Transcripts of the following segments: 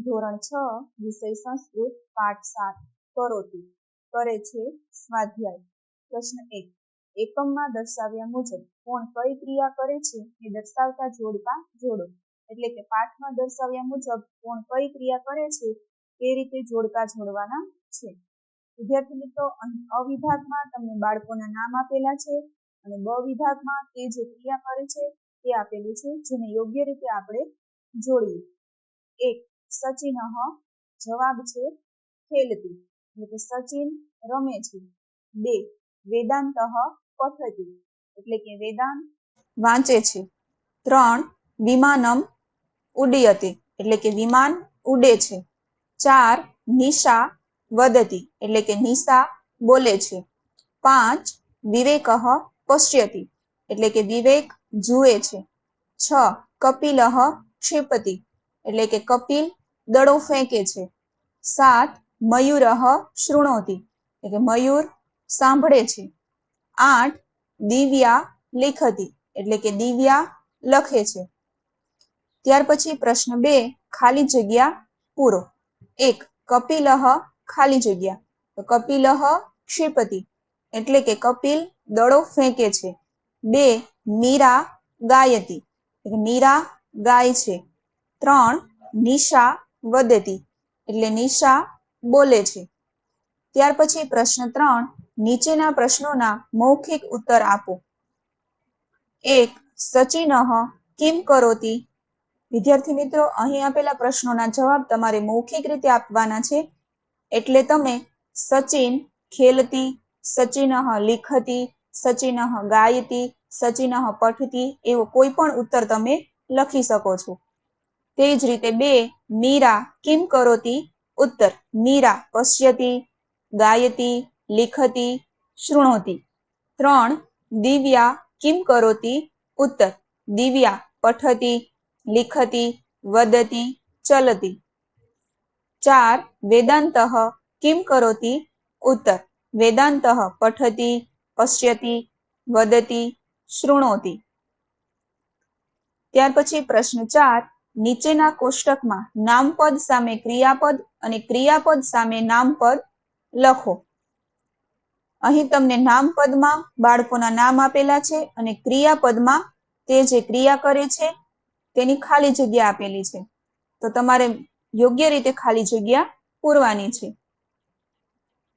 ધોરણ છ, વિષય સંસ્કૃત, પાઠ સાત કરોતી કરે છે સ્વાધ્યાય. પ્રશ્ન એક. એકમમાં દર્શાવ્યા મુજબ કોણ કઈ ક્રિયા કરે છે એ દર્શાવતા જોડકા જોડો. એટલે કે પાઠમાં દર્શાવ્યા મુજબ કોણ કઈ ક્રિયા કરે છે તે રીતે જોડકા જોડવાના છે. વિદ્યાર્થી મિત્રો અ તમને બાળકોના નામ આપેલા છે અને બ વિભાગમાં તે જે ક્રિયા કરે છે તે આપેલું છે જેને યોગ્ય રીતે આપણે જોડીએ. એક. સચિન જવાબ છે ખેલતી, એટલે કે સચિન રમે છે. બે, વેદાંત પઠતી એટલે કે વેદાંત વાંચે છે. ત્રણ, વિમાનમ ઉડ્ડયતે, એટલે કે વિમાન ઉડે છે. ચાર, નિશા વદતી એટલે કે નિશા બોલે છે. પાંચ, વિવેક પશ્યતી, એટલે કે વિવેક જુએ છે. છ, કપિલ ક્ષિપતિ, એટલે કે કપિલ દડો ફેંકે છે. સાત, મયુર શૃણોતી. એટલે મયુર સાંભળે છે. આઠ, દિવ્યા લિખતી. એટલે કે દિવ્યા લખે છે. ત્યાર પછી પ્રશ્ન બે, ખાલી જગ્યા પૂરો. એક કપિલહ ખાલી જગ્યા. તો કપિલહ ક્ષિપતિ. એટલે કે કપિલ દડો ફેંકે છે. બે, મીરા ગાયતી. મીરા ગાય છે. ત્રણ, નિશા વદતી એટલે નિશા બોલે છે. ત્યાર પછી પ્રશ્ન ત્રણ, નીચેના પ્રશ્નોના મૌખિક ઉત્તર આપો. એક, સચિન કિમ કરોતી વિદ્યાર્થી મિત્રો, અહીં આપેલા પ્રશ્નોના જવાબ તમારે મૌખિક રીતે આપવાના છે. એટલે તમે સચિન ખેલતી, સચિન લિખતી, સચિન ગાયતી, સચિન પઠતી એવો કોઈ પણ ઉત્તર તમે લખી શકો છો. તે જ રીતે બે, મીરા, કિમ કરોતી, ઉત્તર, મીરા, પશ્યતી, ગાયતી, લિખતી, શૃણોતી. ત્રણ, દિવ્યા, કિમ કરોતી, ઉત્તર, દિવ્યા, પઠતી, લિખતી, વદતી, ચલતી. ચાર, વેદાંત, કિમ કરોતી, ઉત્તર, વેદાંત, પઠતી, પશ્યતી, વદતી, શૃણોતી. ત્યાર પછી પ્રશ્ન ચાર નીચેના કોષ્ટકમાં નામપદ સામે ક્રિયાપદ અને ક્રિયાપદ સામે નામપદ લખો. અહીં તમને નામપદમાં બાળકોના નામ આપેલા છે અને ક્રિયાપદમાં તે જે ક્રિયા કરે છે તેની ખાલી જગ્યા આપેલી છે. તો તમારે યોગ્ય રીતે ખાલી જગ્યા પૂરવાની છે.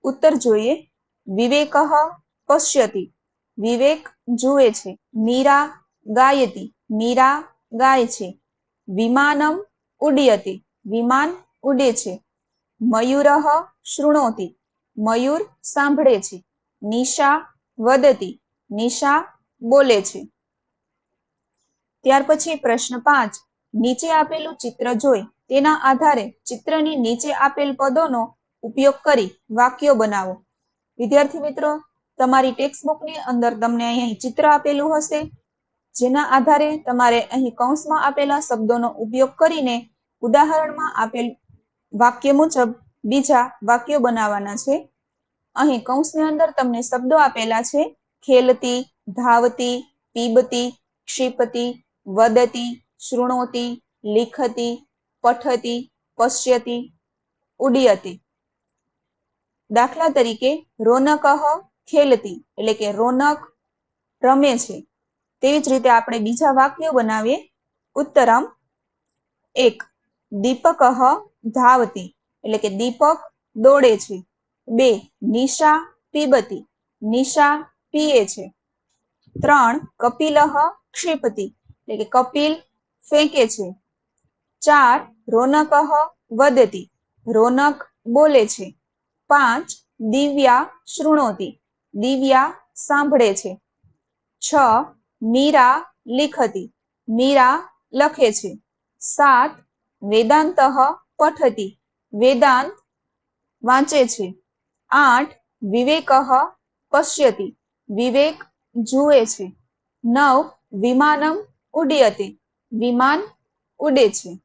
ઉત્તર જોઈએ. વિવેક પશ્યતી. વિવેક જુએ છે. મીરા ગાયતી. મીરા ગાય છે. વિમાનમ ઉડ્યતિ વિમાન ઉડે છે. મયુરહ શૃણોતી. મયુર સાંભળે છે. નિશા વદતી. નિશા બોલે છે. ત્યાર પછી પ્રશ્ન પાંચ. નીચે આપેલું ચિત્ર જોઈ. તેના આધારે ચિત્રની નીચે આપેલ પદોનો ઉપયોગ કરી વાક્યો બનાવો. વિદ્યાર્થી મિત્રો, તમારી ટેક્સ્ટબુકની અંદર તમને અહીં ચિત્ર આપેલું હશે. જેના આધારે તમારે અહીં કૌંસમાં આપેલા શબ્દોનો ઉપયોગ કરીને ઉદાહરણમાં આપેલ વાક્ય મુજબ બીજા વાક્યો બનાવવાના છે. અહીં કૌંસની અંદર તમને શબ્દો આપેલા છે. ખેલતી, ધાવતી, પીબતી, ક્ષિપતી, વદતી, શૃણોતી, લિખતી, પઠતી, પશ્યતી, ઉડિયતી. દાખલા તરીકે રોનક ખેલતી એટલે કે રોનક રમે છે. તેવી જ રીતે આપણે બીજા વાક્યો બનાવીએ. ઉત્તરમ એક, દીપક ધાવતી, એટલે કે દીપક દોડે છે. બે, નિશા પીબતી, નિશા પીએ છે. ત્રણ, કપિલ ક્ષિપતી, એટલે કે કપિલ ફેંકે છે. ચાર, રોનક વદતી, રોનક બોલે છે. પાંચ, દિવ્યા શૃણોતી, દિવ્યા સાંભળે છે. છ મીરા લિખતી. મીરા લખે છે. સાત, વેદાંત પઠતી. વેદાંત વાંચે છે. આઠ, વિવેક પશ્યતી. વિવેક જુએ છે. નવ, વિમાનમ ઉડ્યતે. વિમાન ઉડે છે.